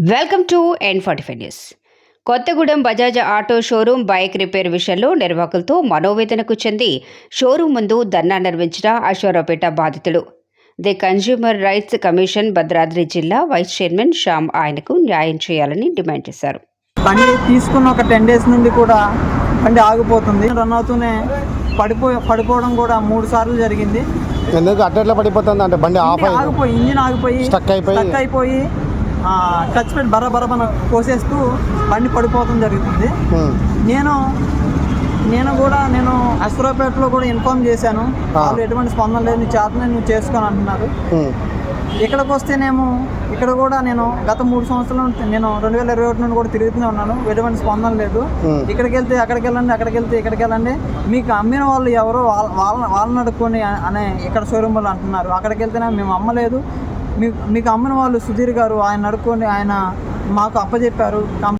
Welcome to N forty five news Kothagudem Bajaj auto showroom bike repair విషయంలో నిర్వాహకులతో మనోవేదనకు చెంది showroom ముందు ధర్నా నిర్వహించిన అశ్వరావుపేట బాధితుడు. The consumer rights commission Bhadradri జిల్లా వైస్ చైర్మన్ శ్యామ్ ఆయనకు న్యాయం చేయాలని డిమాండ్ చేశారు. బండి తీసుకున్న ఒక టెన్ డేస్ నుండి కూడా బండి ఆగిపోతుంది. రన్ అవుతూనే పడిపో పడిపోవడం కూడా మూడు సార్లు జరిగింది. ఎందుకు అట్లా పడిపోతుంది అంటే బండి ఆఫ్ ఆగిపోయి ఇంజిన్ ఆగిపోయి Stuck అయిపోయి- stuck అయిపోయి టచ్ పెట్టి బర బర మన కోసేస్తూ బండి పడిపోవడం జరుగుతుంది ఉమ్. నేను నేను కూడా నేను అశ్వరాపేటలో కూడా ఇన్ఫామ్ చేశాను ఆ. వాళ్ళు ఎటువంటి స్పందన లేదు నీ చేతనే నువ్వు చేసుకొని అంటున్నారు ఉమ్. ఇక్కడికి వస్తేనేమో ఇక్కడ కూడా నేను గత మూడు సంవత్సరాల నేను రెండు వేల ఇరవై ఒకటి నుండి కూడా తిరుగుతూనే ఉన్నాను ఎటువంటి స్పందన లేదు Hmm. ఇక్కడికి వెళ్తే అక్కడికి వెళ్ళండి అక్కడికి వెళ్తే ఇక్కడికి వెళ్ళండి మీకు అమ్మిన వాళ్ళు ఎవరో వాళ్ళ వాళ్ళ వాళ్ళని అడుక్కొని అనే ఇక్కడ షోరూమ్ వాళ్ళు అంటున్నారు అక్కడికి వెళ్తేనే మేము అమ్మలేదు మీకు మీకు అమ్మిన వాళ్ళు సుధీర్ గారు ఆయన నడుకొని ఆయన మాకు అప్పచెప్పారు